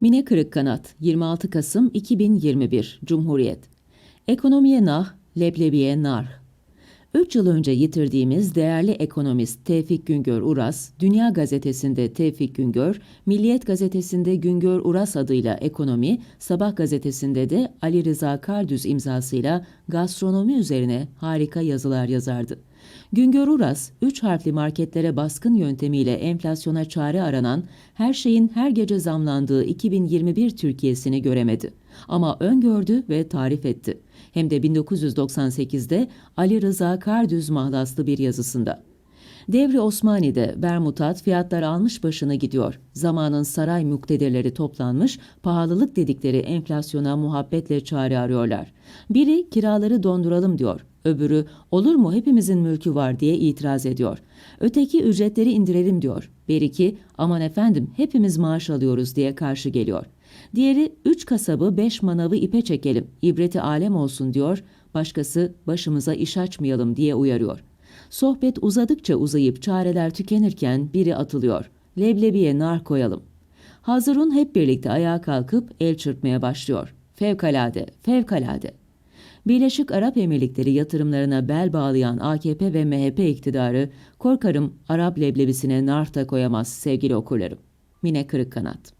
Mine Kırıkkanat 26 Kasım 2021 Cumhuriyet Ekonomiye nah, leblebiye nar. 3 yıl önce yitirdiğimiz değerli ekonomist Tevfik Güngör Uras, Dünya Gazetesi'nde Tevfik Güngör, Milliyet Gazetesi'nde Güngör Uras adıyla ekonomi, Sabah Gazetesi'nde de Ali Rıza Kardüz imzasıyla gastronomi üzerine harika yazılar yazardı. Güngör Uras, üç harfli marketlere baskın yöntemiyle enflasyona çare aranan, her şeyin her gece zamlandığı 2021 Türkiye'sini göremedi. Ama öngördü ve tarif etti. Hem de 1998'de Ali Rıza Kardüz mahlaslı bir yazısında. Devri Osmani'de Bermutat fiyatlar almış başını gidiyor. Zamanın saray muktedirleri toplanmış, pahalılık dedikleri enflasyona muhabbetle çare arıyorlar. Biri kiraları donduralım diyor. Öbürü olur mu hepimizin mülkü var diye itiraz ediyor. Öteki ücretleri indirelim diyor. Bir iki aman efendim hepimiz maaş alıyoruz diye karşı geliyor. Diğeri üç kasabı beş manavı ipe çekelim, ibreti alem olsun diyor. Başkası başımıza iş açmayalım diye uyarıyor. Sohbet uzadıkça uzayıp çareler tükenirken biri atılıyor. Leblebiye nar koyalım. Hazırun hep birlikte ayağa kalkıp el çırpmaya başlıyor. Fevkalade, fevkalade. Birleşik Arap Emirlikleri yatırımlarına bel bağlayan AKP ve MHP iktidarı korkarım Arap leblebisine nar da koyamaz sevgili okurlarım. Mine Kırıkkanat